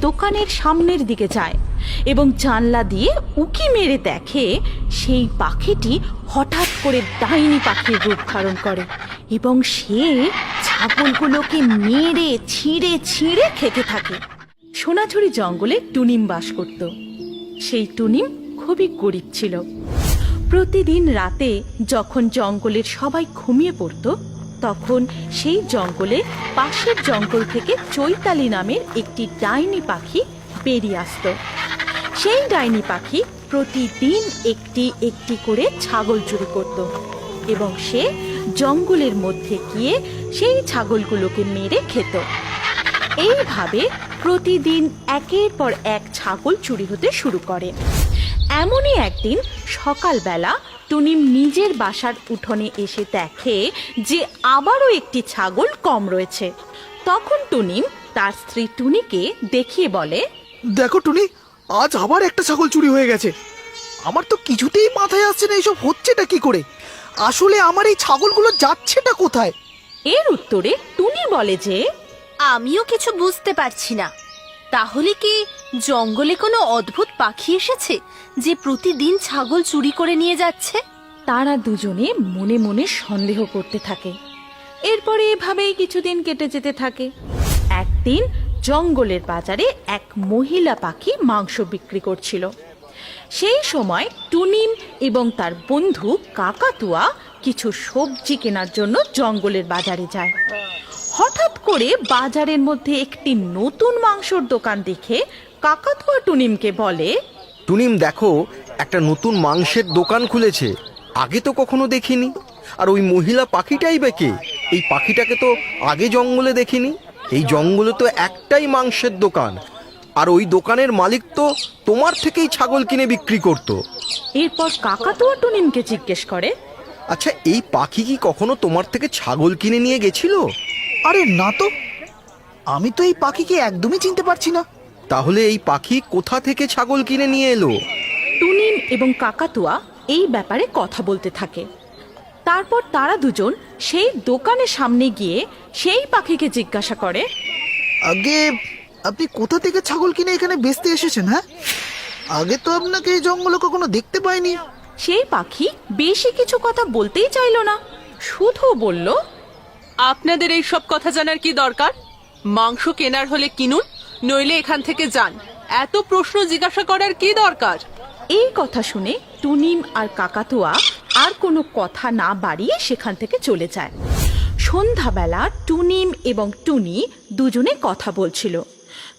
দোকানের সামনের দিকে যায় এবং জানলা দিয়ে উকি মেরে দেখে সেই পাখিটি হঠাৎ করে ডাইনি পাখির রূপ ধারণ করে এবং সে ছাগলগুলোকে মেরে, ছিঁড়ে ছিঁড়ে খেতে থাকে। সোনাঝুরি জঙ্গলে টুনিম বাস করত। সেই টুনিম খুবই গরিব ছিল। প্রতিদিন রাতে যখন জঙ্গলের সবাই ঘুমিয়ে পড়ত তখন সেই জঙ্গলে পাশের জঙ্গল থেকে চৈতালি নামের একটি ডাইনি পাখি বেরিয়ে আসতো। সেই ডাইনি পাখি প্রতিদিন একটি একটি করে ছাগল চুরি করত এবং সে জঙ্গলের মধ্যে গিয়ে সেই ছাগলগুলোকে মেরে খেত। এইভাবে প্রতিদিন একের পর এক ছাগল চুরি হতে শুরু করে। এমনই একদিন সকালবেলা টুনিম নিজের বাসার উঠোনে এসে দেখে যে আবারও একটি ছাগল কম রয়েছে। তখন টুনিম তার স্ত্রী টুনিকে দেখিয়ে বলে দেখো টুনি আজ আবার একটা ছাগল চুরি হয়ে গেছে। আমার তো কিছুতেই মাথায় আসছে না এইসব হচ্ছেটা কি করে? আসলে আমার এই ছাগলগুলো যাচ্ছেটা কোথায়? এর উত্তরে টুনি বলে যে আমিও কিছু বুঝতে পারছি না। তাহলে কি জঙ্গলে কোনো অদ্ভুত পাখি এসেছে যে প্রতিদিন ছাগল চুরি করে নিয়ে যাচ্ছে? তারা দুজনে মনে মনে সন্দেহ করতে থাকে। এরপরে এভাবেই কিছুদিন কেটে যেতে থাকে। একদিন জঙ্গলের বাজারে এক মহিলা পাখি মাংস বিক্রি করছিল। সেই সময় টুনিম এবং তার বন্ধু কাকাতুয়া কিছু সবজি কেনার জন্য জঙ্গলের বাজারে যায়। হঠাৎ করে বাজারের মধ্যে একটি নতুন মাংসর দোকান দেখে কাকাতুয়া টুনিমকে বলে টুনিম দেখো একটা নতুন মাংসের দোকান খুলেছে। আগে তো কখনো দেখিনি। আর ওই মহিলা পাখিটাই বেকে এই পাখিটাকে তো আগে জঙ্গলে দেখিনি। এই জঙ্গলে তো একটাই মাংসের দোকান। আর ওই দোকানের মালিক তো তোমার থেকেই ছাগল কিনে বিক্রি করতো। এরপর কাকাতুয়া টুনিমকে জিজ্ঞেস করে আচ্ছা এই পাখি কি কখনো তোমার থেকে ছাগল কিনে নিয়ে গেছিল? আরে না তো। আমি তো এই পাখিকে একদমই চিনতে পারছি না। তাহলে এই পাখি কোথা থেকে ছাগল কিনে নিয়ে এলো? টুনিম এবং কাকাতুয়া এই ব্যাপারে কথা বলতে থাকে। তারপর তারা দুজন সেই দোকানের সামনে গিয়ে সেই পাখিকে জিজ্ঞাসা করে আগে আপনি কোথা থেকে ছাগল কিনে এখানে বেচতে এসেছেন হ্যাঁ? আগে তো আপনাকে এই জঙ্গলে কখনো দেখতে পাইনি। সেই পাখি বেশি কিছু কথা বলতেই চাইলো না শুধু বলল আপনাদের এই সব কথা জানার কি দরকার? মাংস কেনার হলে কিনুন নইলে এখান থেকে যান। এত প্রশ্ন জিজ্ঞাসা করার কি দরকার? এই কথা শুনে টুনিম আর কাকাতুয়া আর কোনো কথা না বাড়িয়ে সেখান থেকে চলে যায়। সন্ধ্যাবেলা টুনিম এবং টুনি দুজনে কথা বলছিল।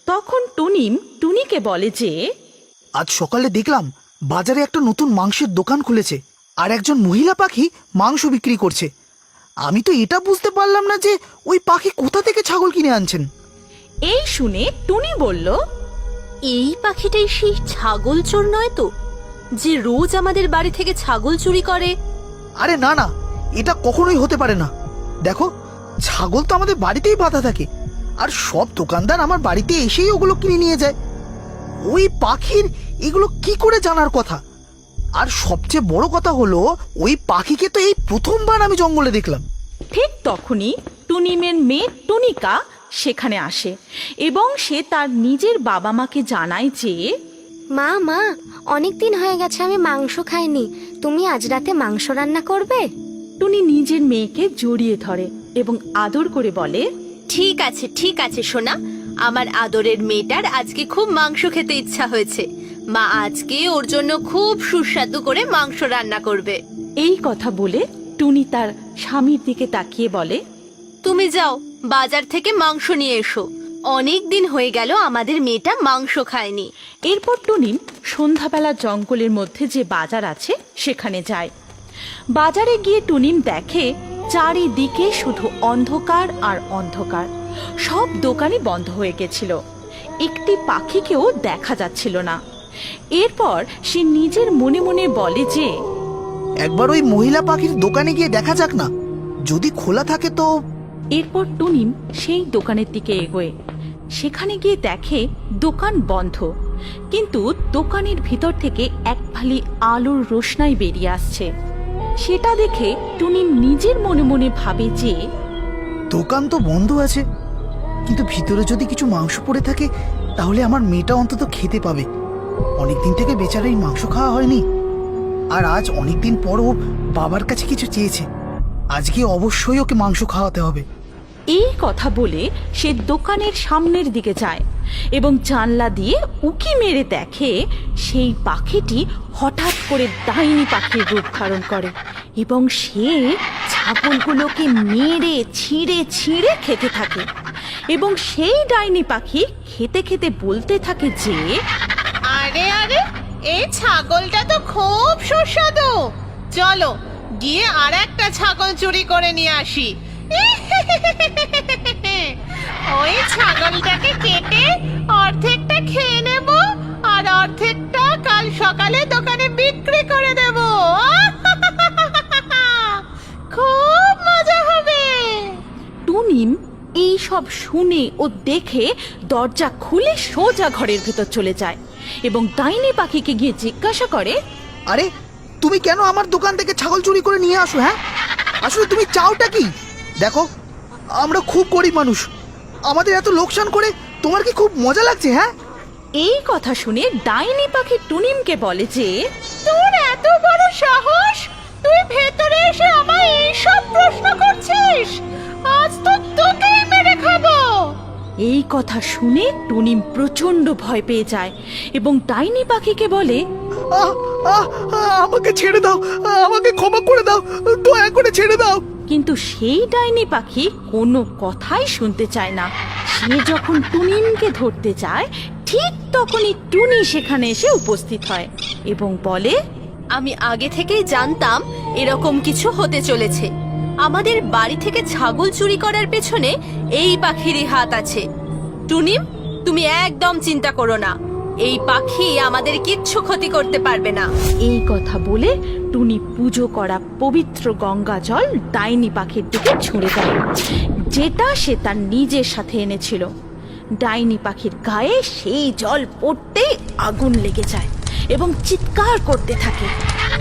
তখন টুনিম টুনিকে বলে যে আজ সকালে দেখলাম বাজারে একটা নতুন মাংসের দোকান খুলেছে আর একজন মহিলা পাখি মাংস বিক্রি করছে। আমি তো এটা বুঝতে পারলাম না যে ওই পাখি কোথা থেকে ছাগল কিনে আনছেন। এই শুনে টুনি বলল এই পাখিটাই সেই ছাগল চোর নয় তো যে রোজ আমাদের বাড়ি থেকে ছাগল চুরি করে? আরে না না এটা কখনোই হতে পারে না। দেখো ছাগল তো আমাদের বাড়িতেই বাঁধা থাকে আর সব দোকানদার আমার বাড়িতে এসেই ওগুলো কিনে নিয়ে যায়। ওই পাখির এগুলো কি করে জানার কথা? আর সবচেয়ে বড় কথা হলো ওই পাখিকে তো এই প্রথমবার আমি জঙ্গলে দেখলাম। ঠিক তখনই টুনিমের মেয়ে টুনিকা সেখানে আসে এবং সে তার নিজের বাবা মাকে জানায় যে মা মা অনেক দিন হয়ে গেছে আমি মাংস খাইনি। তুমি আজ রাতে মাংস রান্না করবে? টুনি নিজের মেয়েকে জড়িয়ে ধরে এবং আদর করে বলে ঠিক আছে ঠিক আছে সোনা। আমার আদরের মেয়েটার আজকে খুব মাংস খেতে ইচ্ছা হয়েছে। মা আজকে ওর জন্য খুব সুস্বাদু করে মাংস রান্না করবে। এই কথা বলে টুনি তার স্বামীর দিকে তাকিয়ে বলে তুমি যাও বাজার থেকে মাংস নিয়ে এসো। অনেক দিন হয়ে গেল আমাদের মেয়েটা মাংস খায়নি। এরপর টুনিম সন্ধ্যাবেলা জঙ্গলের মধ্যে যে বাজার আছে সেখানে যায়। বাজারে গিয়ে টুনিম দেখে চারিদিকে শুধু অন্ধকার আর অন্ধকার। সব দোকানই বন্ধ হয়ে গেছিল। একটি পাখিকেও দেখা যাচ্ছিল না। এরপর সে নিজের মনে মনে বলে যে একবার ওই মহিলা পাখির দোকানে গিয়ে দেখা যাক না। যদি খোলা থাকে তো এরপর টুনিম সেই দোকানের দিকে এগোয়। সেখানে গিয়ে দেখে দোকান বন্ধ। কিন্তু দোকানের ভিতর থেকে এক ফালি আলোর রোশনাই বেরিয়ে আসছে। সেটা দেখে টুনিম নিজের মনে মনে ভাবে যে, দোকান তো বন্ধ আছে। কিন্তু ভিতরে যদি কিছু মাংস পড়ে থাকে, তাহলে আমার মেয়েটা অন্তত খেতে পাবে। অনেকদিন থেকে বেচারা এই মাংস খাওয়া হয়নি। আর আজ অনেকদিন পর ও বাবার কাছে কিছু চেয়েছে। আজকে অবশ্যই ওকে মাংস খাওয়াতে হবে। এই কথা বলে সে দোকানের সামনের দিকে যায় এবং জানলা দিয়ে উকি মেরে দেখে সেই পাখিটি হঠাৎ করে ডাইনি পাখির রূপ ধারণ করে এবং সে ছাগলগুলোকে মেরে, ছিঁড়ে ছিঁড়ে খেতে থাকে এবং সেই ডাইনি পাখি খেতে খেতে বলতে থাকে যে, আরে আরে এই ছাগলটা তো খুব সুস্বাদু। চলো গিয়ে আর একটা ছাগল চুরি করে নিয়ে আসি। ওই ছাগলটাকে কেটে অর্ধেকটা খেয়ে নেব আর অর্ধেকটা কাল সকালে দোকানে বিক্রি করে দেব। খুব মজা হবে। টুনিম এই সব শুনে ও দেখে দরজা খুলে সোজা ঘরের ভেতর চলে যায় এবং ডাইনি পাখিকে গিয়ে জিজ্ঞাসা করে আরে তুমি কেন আমার দোকান থেকে ছাগল চুরি করে নিয়ে আসো হ্যাঁ? আসলে তুমি চাওটা কি? দেখো আমরা খুব গরিব মানুষ। আমাদের এত লোকসান করে তোমার কি খুব মজা লাগছে হ্যাঁ? এই কথা শুনে ডাইনি পাখি টুনিমকে বলে যে তোর এত বড় সাহস? তুই ভেতরে এসে আমায় এইসব প্রশ্ন করছিস? আজ তো তোকেই মেরে খাব! এই কথা শুনে টুনিম প্রচণ্ড ভয় পেয়ে যায় এবং ডাইনি পাখিকে বলে আমাকে ছেড়ে দাও আমাকে ক্ষমা করে দাও দয়া করে ছেড়ে দাও। কিন্তু সেই ডাইনি পাখি কোনো কথাই শুনতে চায় না। সে যখন টুনিমকে ধরতে চায় ঠিক তখনই টুনি সেখানে এসে উপস্থিত হয় এবং বলে, আমি আগে থেকেই জানতাম এরকম কিছু হতে চলেছে। আমাদের বাড়ি থেকে ছাগল চুরি করার পেছনে এই পাখিরই হাত আছে। টুনিম তুমি একদম চিন্তা করো না। এই পাখি আমাদের কিচ্ছু ক্ষতি করতে পারবে না। এই কথা বলে টুনি পুজো করা পবিত্র গঙ্গা জল ডাইনি পাখির দিকে ছুঁড়ে দেয়। যেটা সে তার নিজের সাথে এনেছিল। ডাইনি পাখির গায়ে সেই জল পড়তেই আগুন লেগে যায় এবং চিৎকার করতে থাকে।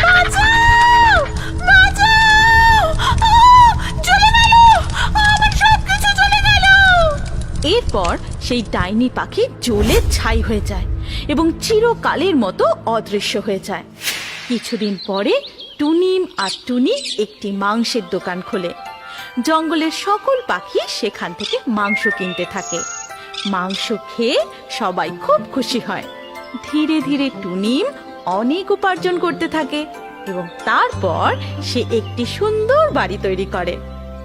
বাঁচাও! বাঁচাও! চলে গেল! আমার সবকিছু চলে গেল! এরপর সেই ডাইনি পাখি জ্বলে ছাই হয়ে যায়। এবং চিরকালের মতো অদৃশ্য হয়ে যায়। কিছুদিন পরে টুনিম আর টুনি একটি মাংসের দোকান খোলে। জঙ্গলের সকল পাখি সেখান থেকে মাংস কিনতে থাকে। মাংস খেয়ে সবাই খুব খুশি হয়। ধীরে ধীরে টুনিম অনেক উপার্জন করতে থাকে এবং তারপর সে একটি সুন্দর বাড়ি তৈরি করে।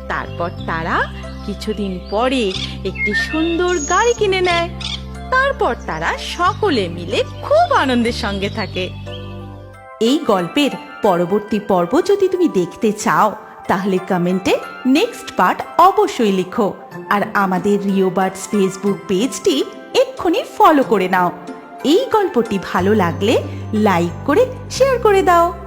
তারপর তারা কিছুদিন পরে একটি সুন্দর গাড়ি কিনে নেয়। তারপর তারা সকলে মিলে খুব আনন্দের সঙ্গে থাকে। এই গল্পের পরবর্তী পর্ব যদি তুমি দেখতে চাও, তাহলে কমেন্টে নেক্সট পার্ট অবশ্যই লিখো। আর আমাদের রিওবার্ডস ফেসবুক পেজটি এক্ষুনি ফলো করে নাও। এই গল্পটি ভালো লাগলে লাইক করে, শেয়ার করে দাও।